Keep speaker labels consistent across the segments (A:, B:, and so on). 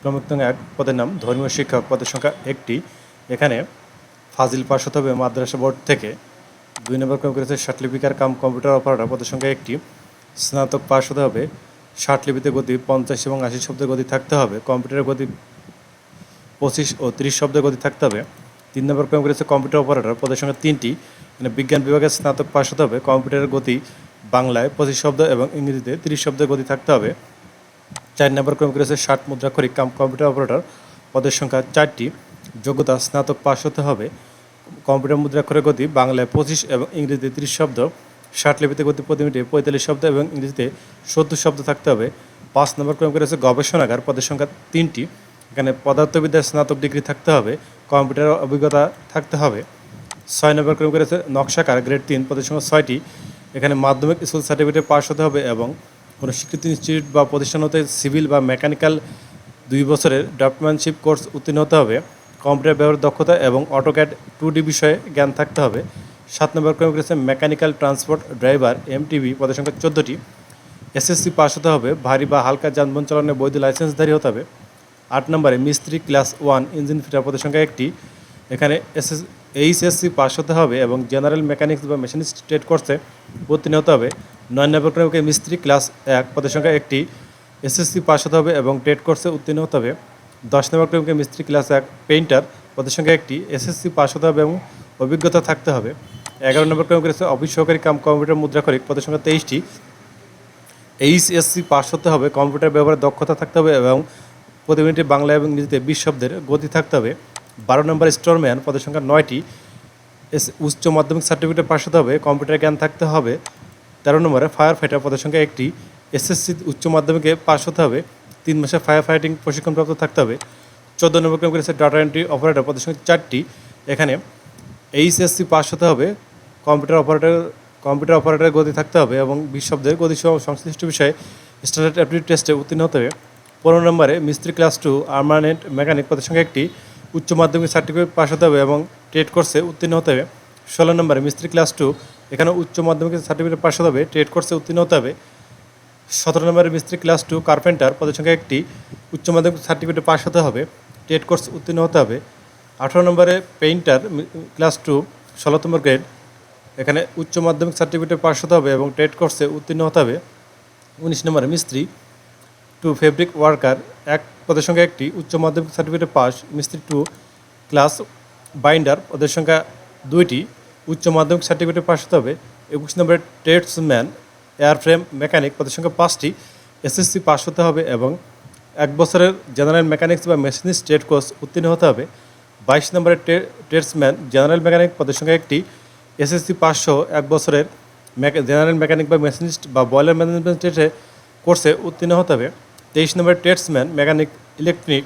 A: ক্রমিক নং এক পদের নাম ধর্মীয় শিক্ষক পদের সংখ্যা একটি। এখানে ফাজিল পাশ হতে হবে মাদ্রাসা বোর্ড থেকে। দুই নম্বর ক্রমিক রয়েছে ষাটলিপিকার কাম কম্পিউটার অপারেটর পদের সংখ্যা একটি। স্নাতক পাশ হতে হবে ষাট লিপিতে গতি পঞ্চাশ এবং আশি শব্দের গতি থাকতে হবে। কম্পিউটারের গতি পঁচিশ ও তিরিশ শব্দের গতি থাকতে হবে। তিন নম্বর ক্রম রয়েছে কম্পিউটার অপারেটর পদের সংখ্যা তিনটি। মানে বিজ্ঞান বিভাগের স্নাতক পাশ হতে হবে। কম্পিউটারের গতি বাংলায় পঁচিশ শব্দ এবং ইংরেজিতে তিরিশ শব্দের গতি থাকতে হবে। চার নম্বর ক্রমিক রয়েছে ষাট মুদ্রাক্ষরিক কাম কম্পিউটার অপারেটর পদের সংখ্যা চারটি। যোগ্যতা স্নাতক পাশ হতে হবে। কম্পিউটার মুদ্রাক্ষরের গতি বাংলায় পঁচিশ এবং ইংরেজিতে তিরিশ শব্দ। ষাট লিপিতে গতি প্রতি মিনিটে পঁয়তাল্লিশ শব্দ এবং ইংরেজিতে সত্তর শব্দ থাকতে হবে। পাঁচ নম্বর ক্রমিক রয়েছে গবেষণাগার পদের সংখ্যা তিনটি। এখানে পদার্থবিদ্যার স্নাতক ডিগ্রি থাকতে হবে, কম্পিউটার অভিজ্ঞতা থাকতে হবে। ছয় নম্বর ক্রমিক রয়েছে নকশাকার গ্রেড তিন পদের সংখ্যা ছয়টি। এখানে মাধ্যমিক স্কুল সার্টিফিকেট পাশ হতে হবে এবং কোনো স্বীকৃত ইনস্টিটিউট বা প্রতিষ্ঠান হতে সিভিল বা মেকানিক্যাল দুই বছরের ডকুমেন্টশিপ কোর্স উত্তীর্ণ হতে হবে। কম্পিউটার ব্যবহার দক্ষতা এবং অটোক্যাড টু ডি বিষয়ে জ্ঞান থাকতে হবে। সাত নম্বর ক্রমিক রয়েছে মেকানিক্যাল ট্রান্সপোর্ট ড্রাইভার এমটিভি পদের সংখ্যা চোদ্দোটি। এসএসসি পাস হতে হবে, ভারী বা হালকা যানবাহন চালানোর বৈধ লাইসেন্সধারী হতে হবে। আট নম্বরে মিস্ত্রি ক্লাস ওয়ান, ইঞ্জিন ফিটার পদের সংখ্যা একটি। এখানে এসএস এইচএসসি পাস হতে হবে এবং জেনারেল মেকানিক্স বা মেশিনিস্ট ট্রেড কোর্সে উত্তীর্ণ হতে হবে। নয় নম্বর ক্রমিকে মিস্ত্রি ক্লাস এক, পদের সংখ্যা একটি। এসএসসি পাস হতে হবে এবং ট্রেড কোর্সে উত্তীর্ণ হতে হবে। দশ নম্বর ক্রমিকে মিস্ত্রি ক্লাস এক, পেইন্টার, পদের সংখ্যা একটি। এসএসসি পাস হতে হবে এবং অভিজ্ঞতা থাকতে হবে। এগারো নম্বর ক্রমিক রয়েছে অফিস সহকারী কাম কম্পিউটার মুদ্রাক্ষরিক পদের সংখ্যা তেইশটি। এইচএসসি পাস হতে হবে, কম্পিউটার ব্যবহারের দক্ষতা থাকতে হবে এবং প্রতি মিনিটে বাংলা এবং ইংরেজিতে বিশ শব্দের গতি থাকতে হবে। বারো নম্বর স্টোরম্যান পদের সংখ্যা নয়টি। উচ্চ মাধ্যমিক সার্টিফিকেট পাস হতে হবে কম্পিউটার জ্ঞান থাকতে হবে। তেরো নম্বরে ফায়ার ফাইটার পদের সংখ্যা একটি। এসএসসি উচ্চ মাধ্যমিকে পাস হতে হবে, তিন মাসে ফায়ার ফাইটিং প্রশিক্ষণপ্রাপ্ত থাকতে হবে। চোদ্দ নম্বর ক্রম ডাটা এন্ট্রি অপারেটর পদের সংখ্যা চারটি। এখানে এইচএসসি পাস হতে হবে কম্পিউটার অপারেটর কম্পিউটার অপারেটরের গতি থাকতে হবে এবং বিশ শব্দের গতি সহ সংশ্লিষ্ট বিষয়ে স্ট্যান্ডার্ড অ্যাপটিটিউড টেস্টে উত্তীর্ণ হতে হবে। পনেরো নম্বরে মিস্ত্রি ক্লাস টু আর্মানেন্ট মেকানিক পদের সংখ্যা একটি। উচ্চ মাধ্যমিক সার্টিফিকেট পাস হতে হবে এবং ট্রেড কোর্সে উত্তীর্ণ হতে হবে। ষোলো নম্বরে মিস্ত্রি ক্লাস টু এখানে উচ্চ মাধ্যমিক সার্টিফিকেট পাস হতে হবে ট্রেড কোর্সে উত্তীর্ণ হতে হবে। সতেরো নম্বরে মিস্ত্রি ক্লাস টু কার্পেন্টার পদের সংখ্যা একটি, উচ্চ মাধ্যমিক সার্টিফিকেট পাস হতে হবে টেট কোর্স উত্তীর্ণ হতে হবে। আঠারো নম্বরে পেইন্টার ক্লাস টু ষোলোতম গ্রেড এখানে উচ্চ মাধ্যমিক সার্টিফিকেট পাস হতে হবে এবং টেট কোর্সে উত্তীর্ণ হতে হবে। উনিশ নম্বরে মিস্ত্রি টু ফেব্রিক ওয়ার্কার, এক পদের সংখ্যা একটি উচ্চ মাধ্যমিক সার্টিফিকেট পাস, মিস্ত্রি টু ক্লাস বাইন্ডার পদের সংখ্যা দুইটি, উচ্চ মাধ্যমিক সার্টিফিকেট পাস হতে হবে, একুশ নম্বরে ট্রেডসম্যান এয়ারফ্রেম মেকানিক পদের সংখ্যা পাঁচটি এসএসসি পাস হতে হবে এবং এক বছরের জেনারেল মেকানিক্স বা মেশিনিস্ট ট্রেড কোর্স উত্তীর্ণ হতে হবে, বাইশ নম্বরের ট্রেডসম্যান জেনারেল মেকানিক পদের সংখ্যা একটি এসএসসি পাস সহ এক বছরের জেনারেল মেকানিক বা মেশিনিস্ট বা বয়লার ম্যানেজমেন্ট ট্রেডে কোর্সে উত্তীর্ণ হতে হবে। তেইশ নম্বরের ট্রেডসম্যান মেকানিক ইলেকট্রিক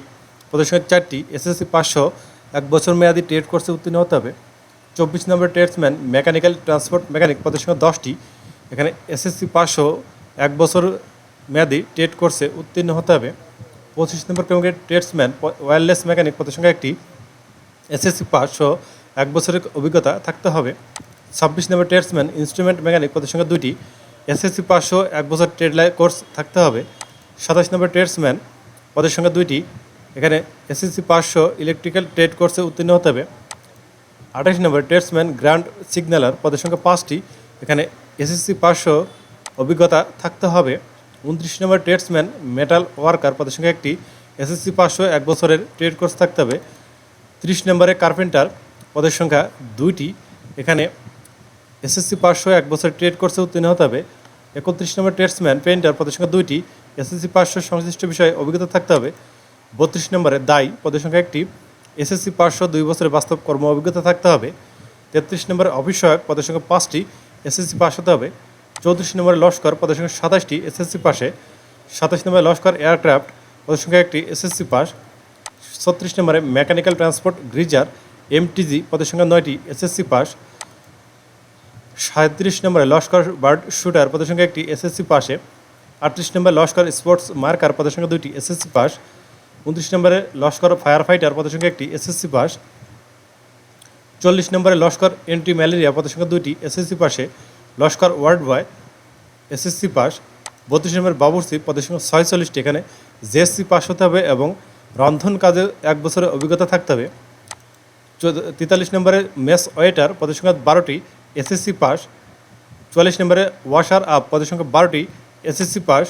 A: পদের সংখ্যা চারটি এসএসসি সহ এক বছর মেয়াদি ট্রেড কোর্সে উত্তীর্ণ হতে হবে। চব্বিশ নম্বর ট্রেডসম্যান মেকানিক্যাল ট্রান্সপোর্ট মেকানিক সংখ্যা দশটি, এখানে এসএসসি পাসও এক বছর মেয়াদি টেট কোর্সে উত্তীর্ণ হতে হবে। পঁচিশ নম্বর ক্রমিকের ট্রেডসম্যান ওয়্যারলেস মেকানিক সংখ্যা একটি, এসএসসি সহ এক বছরের অভিজ্ঞতা থাকতে হবে। ছাব্বিশ নম্বর ট্রেডসম্যান ইনস্ট্রুমেন্ট মেকানিক পদের দুটি, এসএসসি সহ এক বছর ট্রেড কোর্স থাকতে হবে। সাতাশ নম্বর ট্রেডসম্যান পদের সংখ্যা দুইটি। এখানে এসএসসি সহ ইলেকট্রিক্যাল ট্রেড কোর্সে উত্তীর্ণ হতে হবে। আঠাশ নম্বর ট্রেডসম্যান গ্র্যান্ড সিগন্যালার পদের সংখ্যা পাঁচটি। এখানে এসএসসি পাঁচশো অভিজ্ঞতা থাকতে হবে। উনত্রিশ নম্বর ট্রেডসম্যান মেটাল ওয়ার্কার পদের সংখ্যা একটি। এসএসসি পাঁচশো এক বছরের ট্রেড কোর্স থাকতে হবে। ত্রিশ নম্বরে কার্পেন্টার পদের সংখ্যা দুইটি। এখানে এসএসসি পাঁচশো এক বছর ট্রেড কোর্সে উত্তীর্ণ হতে হবে। একত্রিশ নম্বর ট্রেডসম্যান পেন্টার পদের সংখ্যা দুইটি। এসএসসি পার্শ্ব সংশ্লিষ্ট বিষয়ে অভিজ্ঞতা থাকতে হবে। বত্রিশ নম্বরে দায়ী পদের সংখ্যা একটি। এসএসসি পাঁচশো দুই বছরের বাস্তব কর্ম অভিজ্ঞতা থাকতে হবে। তেত্রিশ নম্বরে অফিস সহায়ক পদের সংখ্যা পাঁচটি, এসএসসি পাস হতে হবে। চৌত্রিশ নম্বরে লস্কর পদের সংখ্যা সাতাশটি, এসএসসি পাশে। সাতাশ নম্বরে লস্কর, এয়ারক্রাফট পদের সংখ্যা একটি, এসএসসি পাস ছত্রিশ নম্বরে মেকানিক্যাল ট্রান্সপোর্ট, গ্রিজার, এমটিজি পদের সংখ্যা নয়টি, এসএসসি পাস সাঁত্রিশ নম্বরে লস্কর, বার্ড শুটার পদের সংখ্যা একটি, এসএসসি পাশে। আটত্রিশ নম্বর লস্কর স্পোর্টস মার্কার পদের সংখ্যা দুইটি এসএসসি পাস। উনত্রিশ নম্বরে লস্কর ফায়ার ফাইটার পদের সংখ্যা একটি এসএসসি পাস। চল্লিশ নম্বরে লস্কর এন্টি ম্যালেরিয়া পদের সংখ্যা দুইটি এসএসসি পাশে লস্কর ওয়ার্ড বয় এসএসসি পাস। বত্রিশ নম্বর বাবুরসি পদের সংখ্যা ছয়চল্লিশটি, এখানে জেএসসি পাস হতে হবে এবং রন্ধন কাজে এক বছরের অভিজ্ঞতা থাকতে হবে। তেতাল্লিশ নম্বরে মেস ওয়েটার পদের সংখ্যা বারোটি এসএসসি পাস। চুয়াল্লিশ নম্বরে ওয়াশার আপ পদের সংখ্যা বারোটি এসএসসি পাস,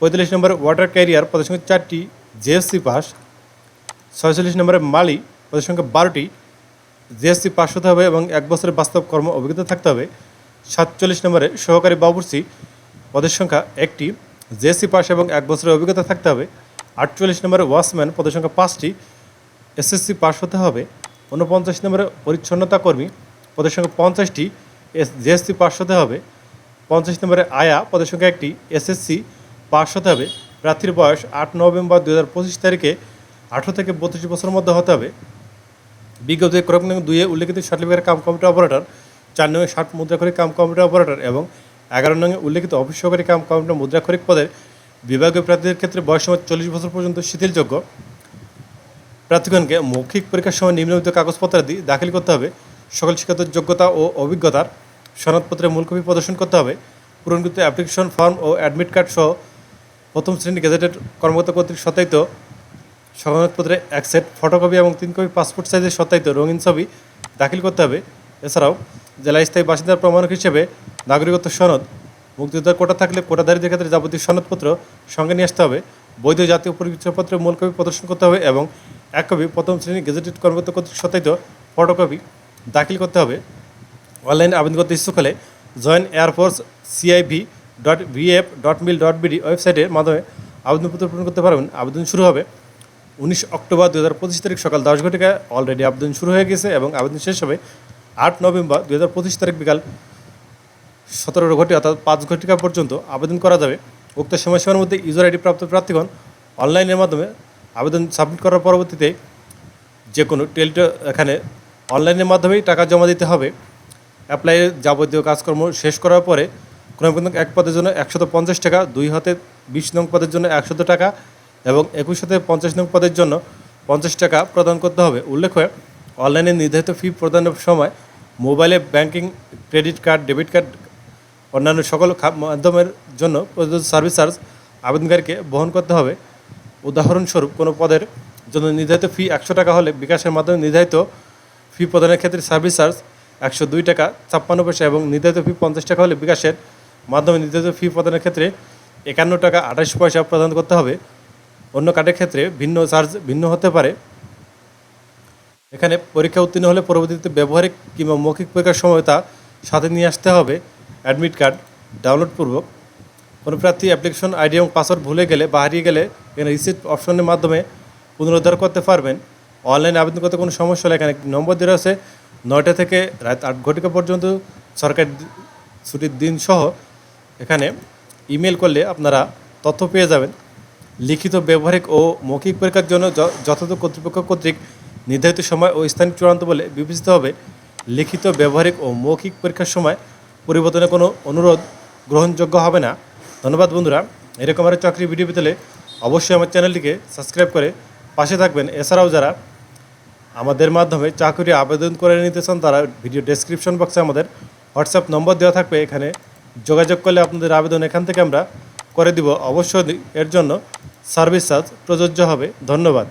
A: পঁয়তাল্লিশ নম্বরে ওয়াটার ক্যারিয়ার পদের সংখ্যা চারটি জেএসসি পাস, ছয়চল্লিশ নম্বরে মালি পদের সংখ্যা বারোটি জিএসসি পাস হতে হবে এবং এক বছরের বাস্তব কর্ম অভিজ্ঞতা থাকতে হবে। সাতচল্লিশ নম্বরে সহকারী বাবুর্চি পদের সংখ্যা একটি জিএসসি পাস এবং এক বছরের অভিজ্ঞতা থাকতে হবে। আটচল্লিশ নম্বরে ওয়াচম্যান পদের সংখ্যা পাঁচটি এসএসসি পাস হতে হবে। ঊনপঞ্চাশ নম্বরে পরিচ্ছন্নতা কর্মী পদের সংখ্যা পঞ্চাশটি এস জিএসসি পাস হতে হবে। পঞ্চাশ নম্বরে আয়া, পদের সংখ্যা একটি এসএসসি পাস হতে হবে। প্রার্থীর বয়স আট নভেম্বর দু হাজার পঁচিশ তারিখে আঠারো থেকে বত্রিশ বছরের মধ্যে হতে হবে। বিজ্ঞপ্তি ক্রম নং দুইয়ে উল্লেখিত সার্টিফিকেট কাম কম্পিউটার অপারেটর, চার নং ষাট মুদ্রাক্ষরিক কাম কম্পিউটার অপারেটর এবং এগারো নং উল্লেখিত অফিস সহকারী কাম কম্পিউটার মুদ্রাক্ষরিক পদের বিভাগীয় প্রার্থীদের ক্ষেত্রে বয়স সময় চল্লিশ বছর পর্যন্ত শিথিলযোগ্য। প্রার্থীগণকে মৌখিক পরীক্ষার সময় নিম্নলিখিত কাগজপত্রাদি দাখিল করতে হবে। সকল শিক্ষাগত যোগ্যতা ও অভিজ্ঞতার সনদপত্রের মূল কপি প্রদর্শন করতে হবে। পূরণকৃত অ্যাপ্লিকেশন ফর্ম ও অ্যাডমিট কার্ড সহ প্রথম শ্রেণি গেজেটেড কর্মকর্তা কর্তৃক সত্যায়িত সনদপত্রে এক সেট ফটোকপি এবং তিন কপি পাসপোর্ট সাইজের সত্যায়িত রঙিন ছবি দাখিল করতে হবে। এছাড়াও জেলা স্থায়ী বাসিন্দার প্রমাণক হিসেবে নাগরিকত্ব সনদ, মুক্তিযোদ্ধার কোটা থাকলে কোটাধারীদের ক্ষেত্রে যাবতীয় সনদপত্র সঙ্গে নিয়ে আসতে হবে। বৈধ জাতীয় পরিচয়পত্রের মূল কপি প্রদর্শন করতে হবে এবং এক কপি প্রথম শ্রেণি গেজেটেড কর্মকর্তা কর্তৃক সত্যায়িত ফটোকপি দাখিল করতে হবে। অনলাইনে আবেদন করতে ইচ্ছুক হলে join air force CIV dot VF dot mil dot BD ওয়েবসাইটের মাধ্যমে আবেদনপত্র পূরণ করতে পারবেন। আবেদন শুরু হবে উনিশ অক্টোবর দু হাজার পঁচিশ তারিখ সকাল দশ ঘটিকায় অলরেডি আবেদন শুরু হয়ে গেছে এবং আবেদন শেষ হবে আট নভেম্বর দু হাজার পঁচিশ তারিখ বিকাল সতেরো ঘটি অর্থাৎ পাঁচ ঘটিকা পর্যন্ত আবেদন করা যাবে। উক্ত সময়সীমার মধ্যে ইউজার আইডি প্রাপ্ত প্রার্থীগণ অনলাইনের মাধ্যমে আবেদন সাবমিট করার পরবর্তীতে যে কোনো টেলিটো এখানে অনলাইনের মাধ্যমেই টাকা জমা দিতে হবে। অ্যাপ্লাইয়ের যাবতীয় কাজকর্ম শেষ করার পরে কোনো এক পদের জন্য একশত পঞ্চাশ টাকা, দুই হাতে বিশ নং পদের জন্য একশত টাকা এবং একুশ হাতে পঞ্চাশ নং পদের জন্য পঞ্চাশ টাকা প্রদান করতে হবে। উল্লেখ্য, অনলাইনে নির্ধারিত ফি প্রদানের সময় মোবাইলে banking credit card debit card অন্যান্য সকল মাধ্যমের জন্য প্রযোজ্য সার্ভিস চার্জ আবেদনকারীকে বহন করতে হবে। উদাহরণস্বরূপ, কোনো পদের জন্য নির্ধারিত ফি একশো টাকা হলে বিকাশের মাধ্যমে নির্ধারিত ফি প্রদানের ক্ষেত্রে সার্ভিস চার্জ একশো দুই টাকা, ছাপ্পান্ন পয়সা এবং নির্ধারিত ফি পঞ্চাশ টাকা হলে বিকাশের মাধ্যমে নির্ধারিত ফি প্রদানের ক্ষেত্রে একান্ন টাকা আঠাশ পয়সা প্রদান করতে হবে। অন্য কার্ডের ক্ষেত্রে ভিন্ন চার্জ ভিন্ন হতে পারে। এখানে পরীক্ষা উত্তীর্ণ হলে পরবর্তীতে ব্যবহারিক কিংবা মৌখিক পরীক্ষার সময় তা সাথে নিয়ে আসতে হবে। অ্যাডমিট কার্ড ডাউনলোড পূর্বক। কোনো প্রার্থী অ্যাপ্লিকেশন আইডি এবং পাসওয়ার্ড ভুলে গেলে বা হারিয়ে গেলে এখানে রিসিপ্ট অপশনের মাধ্যমে পুনরুদ্ধার করতে পারবেন। অনলাইনে আবেদন করতে কোনো সমস্যা হলে এখানে নম্বর দেওয়া আছে। নয়টা থেকে রাত আট ঘটিকা পর্যন্ত সরকারি ছুটির দিন সহ এখানে ইমেল করলে আপনারা তথ্য পেয়ে যাবেন। লিখিত, ব্যবহারিক ও মৌখিক পরীক্ষার জন্য যথাযথ কর্তৃপক্ষ কর্তৃক নির্ধারিত সময় ও স্থান চূড়ান্ত বলে বিবেচিত হবে। লিখিত, ব্যবহারিক ও মৌখিক পরীক্ষার সময় পরিবর্তনের কোনো অনুরোধ গ্রহণযোগ্য হবে না। ধন্যবাদ বন্ধুরা। এরকম আরও চাকরি ভিডিও পেতে অবশ্যই আমার চ্যানেলটিকে সাবস্ক্রাইব করে পাশে থাকবেন। এছাড়াও যারা আমাদের মাধ্যমে চাকরি আবেদন করে নিতে চান তারা, ভিডিও ডেসক্রিপশন বক্সে আমাদের হোয়াটসঅ্যাপ নম্বর দেওয়া থাকবে, এখানে যোগাযোগ করলে আপনাদের আবেদন এখান থেকে আমরা করে দিব। অবশ্যই এর জন্য সার্ভিস চার্জ প্রযোজ্য হবে। ধন্যবাদ।